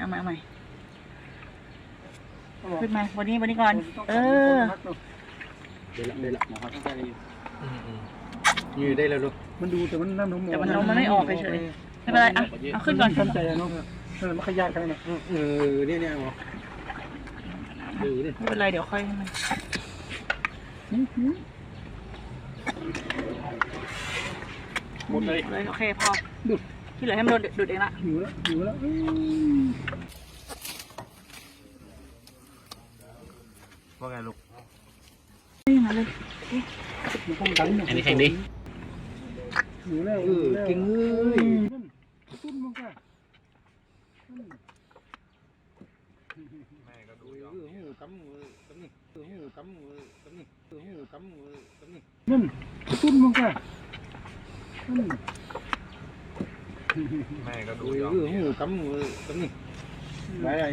เอาใหม่เอาใหม่ขึ้นมาวันนี้วันนี้ก่อน เออเดี๋ยวละเดี๋ยวละหมอเขาต้องการยืดได้แล้วลูกมันดูแต่มันน้ำนมแต่มันเอามันไม่ออกเฉยๆไม่เป็นไรอะเอาขึ้นก่อนตั้งใจอะเนาะเออมันขยันกันนะเออเนี่ยเนี่ยหมอดูดิไม่เป็นไรเดี๋ยวค่อยให้มันหมดเลยเลยโอเคพอที่เหลือให้มันโดนดูดเองละหิวแล้วหิวแล้ว ว่าไงลูก นี่มาเลย มันต้องดัน อันนี้แข่งดิ หิวแล้ว เออเก่งเอ้ย ตุ้นมันก็ แม่ก็ดูอยู่เออหูกำมือกำนี่เออหูกำมือกำนี่เออหูกำมือกำนี่ นั่นตุ้นมันก็ แม่ก็ดูอยู่เออหูกำมือกำนี่ไปอะไร